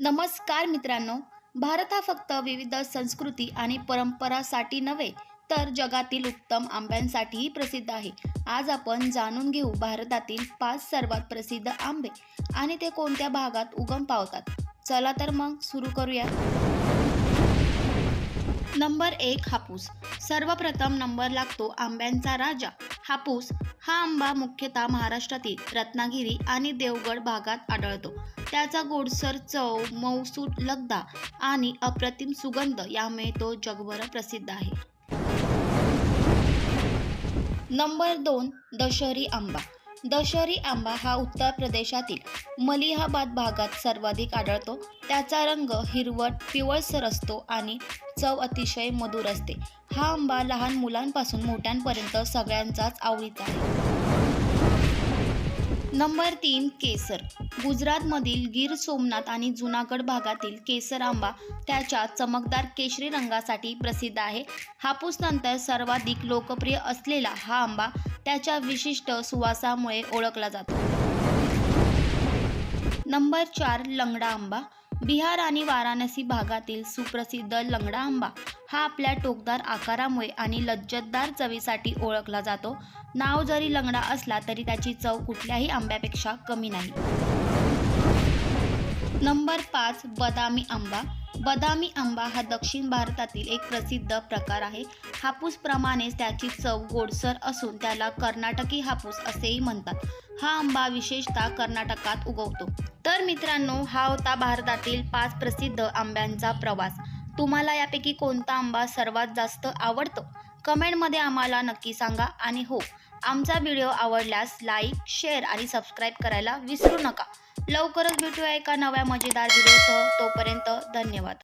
नमस्कार मित्रांनो भारत हा फक्त विविध संस्कृती आणि परंपरासाठी नव्हे तर जगातील उत्तम आंब्यांसाठीही प्रसिद्ध आहे. आज आपण जाणून घेऊ भारतातील पाच सर्वात प्रसिद्ध आंबे आणि ते कोणत्या भागात उगम पावतात. चला तर मग सुरू करूया. नंबर एक हापूस. सर्वप्रथम नंबर लागतो आंब्यांचा राजा. हापूस हा आंबा मुख्यतः महाराष्ट्रातील रत्नागिरी आणि देवगड भागात आढळतो. त्याचा गोडसर चव मौसूट लगदा आणि अप्रतिम सुगंध यामुळे तो जगभर प्रसिद्ध आहे. नंबर दोन दशहरी आंबा. दशहरी आंबा हा उत्तर प्रदेशातील मलिहाबाद भागात सर्वाधिक आढळतो. त्याचा रंग हिरवट पिवळसर असतो आणि चव अतिशय मधुर असते. हा आंबा लहान मुलांपासून मोठ्यांपर्यंत सगळ्यांचाच आवडीचा आहे. नंबर तीन केसर. गुजरातमधील गीर सोमनाथ आणि जुनागड भागातील केसर आंबा त्याच्या चमकदार केशरी रंगासाठी प्रसिद्ध आहे. हापूस नंतर सर्वाधिक लोकप्रिय असलेला हा आंबा त्याच्या विशिष्ट सुवासामुळे ओळखला जातो. नंबर चार लंगडा आंबा. बिहार आणि वाराणसी भागातील सुप्रसिद्ध लंगडा आंबा हा आपल्या टोकदार आकारामुळे आणि लज्जतदार चवीसाठी ओळखला जातो. नाव जरी लंगडा असला तरी त्याची चव कुठल्याही आंब्यापेक्षा कमी नाही. नंबर पाच बदामी आंबा. बदामी आंबा हा दक्षिण भारतातील एक प्रसिद्ध प्रकार आहे. हापूसप्रमाणेच त्याची चव गोडसर असून त्याला कर्नाटकी हापूस असेही म्हणतात. हा आंबा विशेषतः कर्नाटकात उगवतो. तर मित्रांनो हा होता भारतातील पाच प्रसिद्ध आंब्यांचा प्रवास. तुम्हाला यापैकी कोणता आंबा सर्वात जास्त आवडतो? कमेंटमध्ये आम्हाला नक्की सांगा. आणि हो आमचा व्हिडिओ आवडल्यास लाईक शेअर आणि सबस्क्राईब करायला विसरू नका. लवकरच भेटूया एका नव्या मजेदार व्हिडिओसह. तोपर्यंत धन्यवाद.